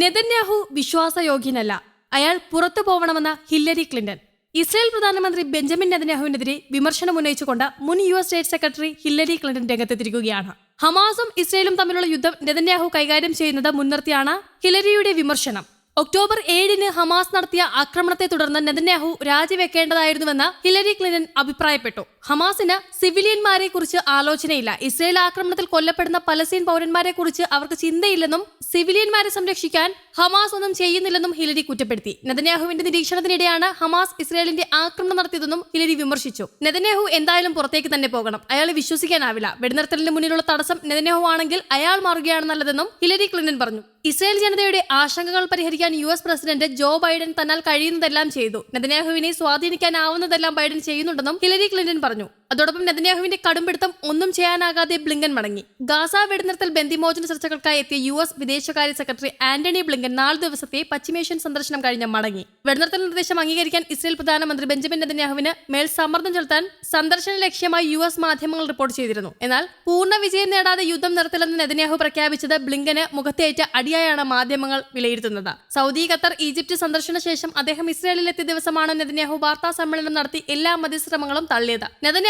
Netanyahu വിശ്വാസയോഗ്യനല്ല. അയാൾ പുറത്തു പോവണമെന്ന ഹില്ലരി ക്ലിന്റൺ. ഇസ്രായേൽ പ്രധാനമന്ത്രി ബെഞ്ചമിൻ നെതന്യാഹുവിനെതിരെ വിമർശനം ഉന്നയിച്ചുകൊണ്ട് മുൻ U S state secretary Hillary Clinton രംഗത്തെത്തിരിക്കുകയാണ് ഹമാസും ഇസ്രായേലും തമ്മിലുള്ള യുദ്ധം നെതന്യാഹു കൈകാര്യം ചെയ്യുന്നത് മുൻനിർത്തിയാണ് ഹിലരിയുടെ വിമർശനം. ഒക്ടോബർ ഏഴിന് ഹമാസ് നടത്തിയ ആക്രമണത്തെ തുടർന്ന് നെതന്യാഹു രാജിവെക്കേണ്ടതായിരുന്നുവെന്ന് ഹിലരി ക്ലിന്റൺ അഭിപ്രായപ്പെട്ടു. ഹമാസിന് സിവിലിയന്മാരെ കുറിച്ച് ആലോചനയില്ല. ഇസ്രയേൽ ആക്രമണത്തിൽ കൊല്ലപ്പെടുന്ന പലസ്തീൻ പൗരന്മാരെ കുറിച്ച് അവർക്ക് ചിന്തയില്ലെന്നും സിവിലിയന്മാരെ സംരക്ഷിക്കാൻ ഹമാസ് ഒന്നും ചെയ്യുന്നില്ലെന്നും ഹിലരി കുറ്റപ്പെടുത്തി. നെതന്യാഹുവിന്റെ നിരീക്ഷണത്തിനിടെയാണ് ഹമാസ് ഇസ്രയേലിന്റെ ആക്രമണം നടത്തിയതെന്നും ഹിലരി വിമർശിച്ചു. നെതന്യാഹു എന്തായാലും പുറത്തേക്ക് തന്നെ പോകണം. അയാളെ വിശ്വസിക്കാനാവില്ല. വെടിനിർത്തലിന് മുന്നിലുള്ള തടസ്സം നെതന്യാഹു ആണെങ്കിൽ അയാൾ മാറുകയാണ് നല്ലതെന്നും ഹിലരി ക്ലിന്റൺ പറഞ്ഞു. ഇസ്രായേൽ ജനതയുടെ ആശങ്കകൾ പരിഹരിക്കാൻ U S president Joe Biden തന്നാൽ കഴിയുന്നതെല്ലാം ചെയ്തു. നെതന്യാഹുവിനെ സ്വാധീനിക്കാനാവുന്നതെല്ലാം ബൈഡൻ ചെയ്യുന്നുണ്ടെന്നും ഹിലരി ക്ലിന്റൺ പറഞ്ഞു. അതോടൊപ്പം നെതന്യാഹുവിന്റെ കടുംപിടുത്തം ഒന്നും ചെയ്യാനാകാതെ ബ്ലിങ്കൻ മടങ്ങി. ഗാസ വെടിനിർത്തൽ ബന്ദിമോചന ചർച്ചകൾക്കായി എത്തിയ യു എസ് വിദേശകാര്യ സെക്രട്ടറി ആന്റണി ബ്ലിങ്കൻ നാല് ദിവസത്തെ പശ്ചിമേഷ്യൻ സന്ദർശനം കഴിഞ്ഞ് മടങ്ങി. വെടിനിർത്തൽ നിർദ്ദേശം അംഗീകരിക്കാൻ ഇസ്രയേൽ പ്രധാനമന്ത്രി ബെഞ്ചമിൻ നെതന്യാഹുവിന് മേൽ സമ്മർദ്ദം ചെലുത്താൻ സന്ദർശന ലക്ഷ്യമായി യു എസ് മാധ്യമങ്ങൾ റിപ്പോർട്ട് ചെയ്തിരുന്നു. എന്നാൽ പൂർണ വിജയം നേടാതെ യുദ്ധം നിർത്തില്ലെന്ന് നെതന്യാഹു പ്രഖ്യാപിച്ചത് ബ്ലിങ്കന് മുഖത്തേറ്റ അടിയായാണ് മാധ്യമങ്ങൾ വിലയിരുത്തുന്നത്. സൗദി ഖത്തർ ഈജിപ്ത് സന്ദർശന ശേഷം അദ്ദേഹം ഇസ്രായേലിലെത്തിയ ദിവസമാണ് നെതന്യാഹു വാർത്താ സമ്മേളനം നടത്തി എല്ലാ മതിശ്രമങ്ങളും തള്ളിയത്.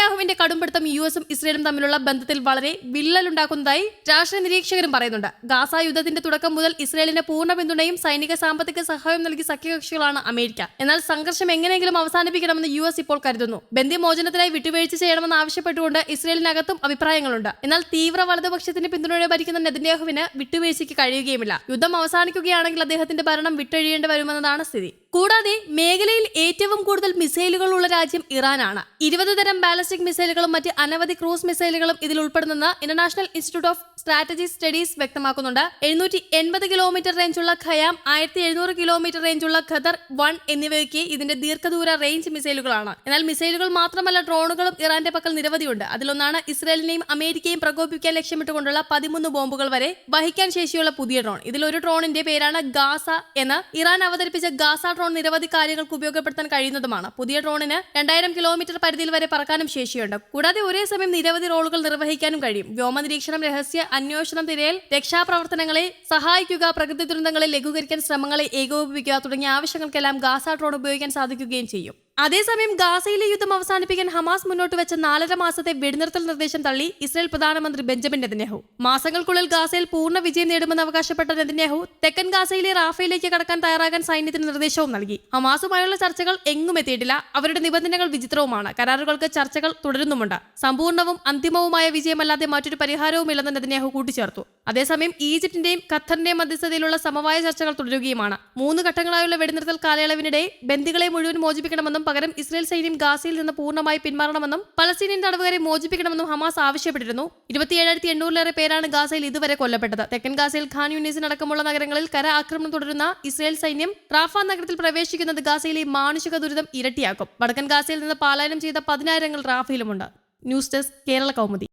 നെതന്യാഹുവിന്റെ കടുംപിടുത്തം യു എസും ഇസ്രയേലും തമ്മിലുള്ള ബന്ധത്തിൽ വളരെ വിള്ളലുണ്ടാക്കുന്നതായി രാഷ്ട്രീയ നിരീക്ഷകരും പറയുന്നുണ്ട്. ഗാസ യുദ്ധത്തിന്റെ തുടക്കം മുതൽ ഇസ്രയേലിന്റെ പൂർണ പിന്തുണയും സൈനിക സാമ്പത്തിക സഹായം നൽകി സഖ്യകക്ഷികളാണ് അമേരിക്ക. എന്നാൽ സംഘർഷം എങ്ങനെയെങ്കിലും അവസാനിപ്പിക്കണമെന്ന് യു എസ് ഇപ്പോൾ കരുതുന്നു. ബന്ധിമോചനത്തിനായി വിട്ടുവീഴ്ച ചെയ്യണമെന്ന് ആവശ്യപ്പെട്ടുകൊണ്ട് ഇസ്രയേലിനകത്തും അഭിപ്രായങ്ങളുണ്ട്. എന്നാൽ തീവ്ര വലതുപക്ഷത്തിന്റെ പിന്തുണയോടെ ഭരിക്കുന്ന നെതന്യാഹുവിന് വിട്ടുവീഴ്ചയ്ക്ക് കഴിയുകയുമില്ല. യുദ്ധം അവസാനിക്കുകയാണെങ്കിൽ അദ്ദേഹത്തിന്റെ ഭരണം വിട്ടൊഴിയേണ്ടി വരുമെന്നതാണ് സ്ഥിതി. കൂടാതെ മേഖലയിൽ ഏറ്റവും കൂടുതൽ മിസൈലുകൾ ഉള്ള രാജ്യം ഇറാനാണ്. ഇരുപത് തരം ബാലിസ്റ്റിക് മിസൈലുകളും മറ്റ് അനവധി ക്രൂസ് മിസൈലുകളും ഇതിൽ ഉൾപ്പെടുന്നെന്ന് International Institute of Strategy Studies വ്യക്തമാക്കുന്നുണ്ട്. എഴുന്നൂറ്റി എൺപത് കിലോമീറ്റർ റേഞ്ചുള്ള ഖയാം ആയിരത്തി എഴുന്നൂറ് കിലോമീറ്റർ റേഞ്ചുള്ള ഖദർ വൺ എന്നിവയൊക്കെ ഇതിന്റെ ദീർഘദൂര റേഞ്ച് മിസൈലുകളാണ് എന്നാൽ മിസൈലുകൾ മാത്രമല്ല ഡ്രോണുകളും ഇറാന്റെ പക്കൽ നിരവധിയുണ്ട്. അതിലൊന്നാണ് ഇസ്രായേലിനെയും അമേരിക്കയും പ്രകോപിപ്പിക്കാൻ ലക്ഷ്യമിട്ടുകൊണ്ടുള്ള പതിമൂന്ന് ബോംബുകൾ വരെ വഹിക്കാൻ ശേഷിയുള്ള പുതിയ ഡ്രോൺ. ഇതിൽ ഒരു ഡ്രോണിന്റെ പേരാണ് ഗാസ എന്ന് ഇറാൻ അവതരിപ്പിച്ച ഗാസ ഡ്രോൺ നിരവധി കാര്യങ്ങൾക്ക് ഉപയോഗപ്പെടുത്താൻ കഴിയുന്നതുമാണ്. പുതിയ ഡ്രോണിന് രണ്ടായിരം കിലോമീറ്റർ പരിധിയിൽ വരെ പറക്കാനും ശേഷിയുണ്ട് കൂടാതെ ഒരേ സമയം നിരവധി റോളുകൾ നിർവഹിക്കാനും കഴിയും. വ്യോമ നിരീക്ഷണം രഹസ്യ അന്വേഷണം തിരയൽ രക്ഷാപ്രവർത്തനങ്ങളെ സഹായിക്കുക പ്രകൃതി ദുരന്തങ്ങളെ ലഘൂകരിക്കാൻ ശ്രമങ്ങളെ ഏകോപിപ്പിക്കുക തുടങ്ങിയ ആവശ്യങ്ങൾക്കെല്ലാം ഗാസ ഡ്രോൺ ഉപയോഗിക്കാൻ സാധിക്കുകയും ചെയ്യും. അതേസമയം ഗാസയിലെ യുദ്ധം അവസാനിപ്പിക്കാൻ ഹമാസ് മുന്നോട്ട് വെച്ച നാലര മാസത്തെ വെടിനിർത്തൽ നിർദ്ദേശം തള്ളി ഇസ്രായേൽ പ്രധാനമന്ത്രി ബെഞ്ചമിൻ നെതന്യാഹു. മാസങ്ങൾക്കുള്ളിൽ ഗാസയിൽ പൂർണ വിജയം നേടുമെന്ന് അവകാശപ്പെട്ട നെതന്യാഹു തെക്കൻ ഗാസയിലെ റാഫയിലേക്ക് കടക്കാൻ തയ്യാറാകാൻ സൈന്യത്തിന് നിർദ്ദേശവും നൽകി. ഹമാസുമായുള്ള ചർച്ചകൾ എങ്ങും എത്തിയിട്ടില്ല. അവരുടെ നിബന്ധനകൾ വിചിത്രവുമാണ്. കരാറുകൾക്ക് ചർച്ചകൾ തുടരുന്നുമുണ്ട്. സമ്പൂർണവും അന്തിമവുമായ വിജയമല്ലാതെ മറ്റൊരു പരിഹാരവുമില്ലെന്ന് നെതന്യാഹു കൂട്ടിച്ചേർത്തു. അതേസമയം ഈജിപ്തിന്റെയും ഖത്തറിന്റെയും മധ്യസ്ഥതയിലുള്ള സമവായ ചർച്ചകൾ തുടരുകയുമാണ്. മൂന്ന് ഘട്ടങ്ങളായുള്ള വെടിനിർത്തൽ കാലയളവിനിടെ ബന്ധികളെ മുഴുവൻ മോചിപ്പിക്കണമെന്നും പകരം ഇസ്രയേൽ സൈന്യം ഗാസയിൽ നിന്ന് പൂർണമായി പിന്മാറണമെന്നും പലസ്തീനിയൻ തടവുകാരെ മോചിപ്പിക്കണമെന്നും ഹമാസ് ആവശ്യപ്പെട്ടിരുന്നു. ഇരുപത്തിയേഴായിരത്തി എണ്ണൂറിലേറെ പേരാണ് ഗാസയിൽ ഇതുവരെ കൊല്ലപ്പെട്ടത്. തെക്കൻ ഗാസയിൽ ഖാൻ യൂണിസിന് അടക്കമുള്ള നഗരങ്ങളിൽ കര ആക്രമണം തുടരുന്ന ഇസ്രയേൽ സൈന്യം റാഫ നഗരത്തിൽ പ്രവേശിക്കുന്നത് ഗാസയിലെ മാനുഷിക ദുരിതം ഇരട്ടിയാക്കും. വടക്കൻ ഗാസയിൽ നിന്ന് പാലായനം ചെയ്ത പതിനായിരങ്ങൾ റാഫയിലുമുണ്ട്. News desk Kerala Kaumudi.